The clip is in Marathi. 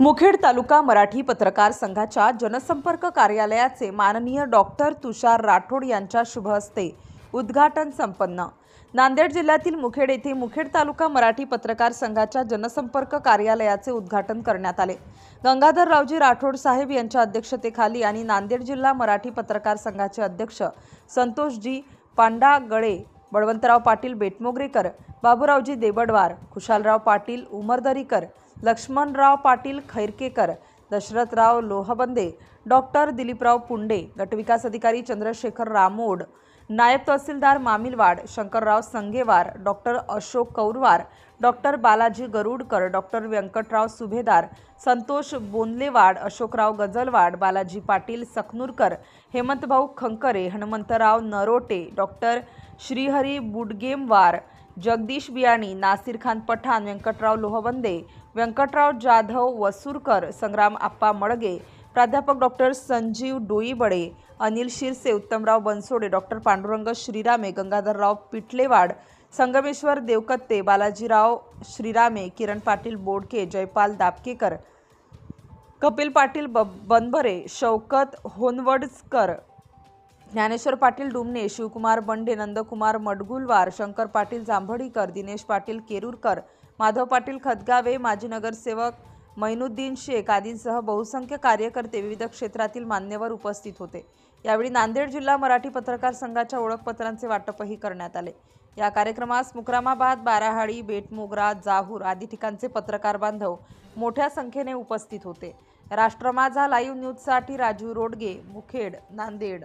मुखेड तालुका मराठी पत्रकार संघाच्या जनसंपर्क कार्यालयाचे माननीय डॉक्टर तुषार राठोड यांच्या शुभ हस्ते उद्घाटन संपन्न. नांदेड जिल्ह्यातील मुखेड येथे मुखेड तालुका मराठी पत्रकार संघाच्या जनसंपर्क कार्यालयाचे उद्घाटन करण्यात आले. गंगाधररावजी राठोड साहेब यांच्या अध्यक्षतेखाली आणि नांदेड जिल्हा मराठी पत्रकार संघाचे अध्यक्ष संतोषजी पांडागळे बळवंतराव पाटील बेटमोगरेकर बाबूरावजी देबडवार खुशालराव पाटील उमरदरीकर लक्ष्मणराव पाटील खैरकेकर दशरथराव लोहबंदे डॉक्टर दिलीपराव पुंडे गटविकास अधिकारी चंद्रशेखर रामोड नायब तहसीलदार Mamilwad Shankarrao Sangewar doctor Ashok Kaurwar doctor Balaji Garudkar doctor Venkatrao Subhedar Santosh Bondlewad Ashokrao Gajalwad Balaji Patil Sakhnurkar Hemantbhau Khankare Hanumantrao Narote doctor Shrihari Budgemwar Jagdish Biyani Nasir Khan Pathan Venkatrao Lohwande Venkatrao Jadhav Wasurkar Sangram Appa Madge प्राध्यापक डॉक्टर संजीव डोईबडे अनिल शिरसे उत्तमराव बनसोडे डॉक्टर पांडुरंग श्रीरामे गंगाधरराव पिटलेवाड संगमेश्वर देवकत्ते बालाजीराव श्रीरामे किरण पाटील बोडके जयपाल दापकेकर कपिल पाटील ब बनभरे शौकत होनवडकर ज्ञानेश्वर पाटील डुमणे शिवकुमार बंडे नंदकुमार मडगुलवार शंकर पाटील जांभडीकर दिनेश पाटील केरूरकर माधव पाटील खदगावे माजी नगरसेवक मैनुद्दीन शेख आदींसह बहुसंख्य कार्यकर्ते विविध क्षेत्रातील मान्यवर उपस्थित होते. यावेळी नांदेड जिल्हा मराठी पत्रकार संघाच्या ओळखपत्रांचे वाटपही करण्यात आले. या कार्यक्रमास मुक्रामाबाद बाराहाडी बेटमोगरा जाहूर आदी ठिकाणचे पत्रकार बांधव मोठ्या संख्येने उपस्थित होते. राष्ट्र माझा लाईव्ह न्यूजसाठी राजू रोडगे मुखेड नांदेड.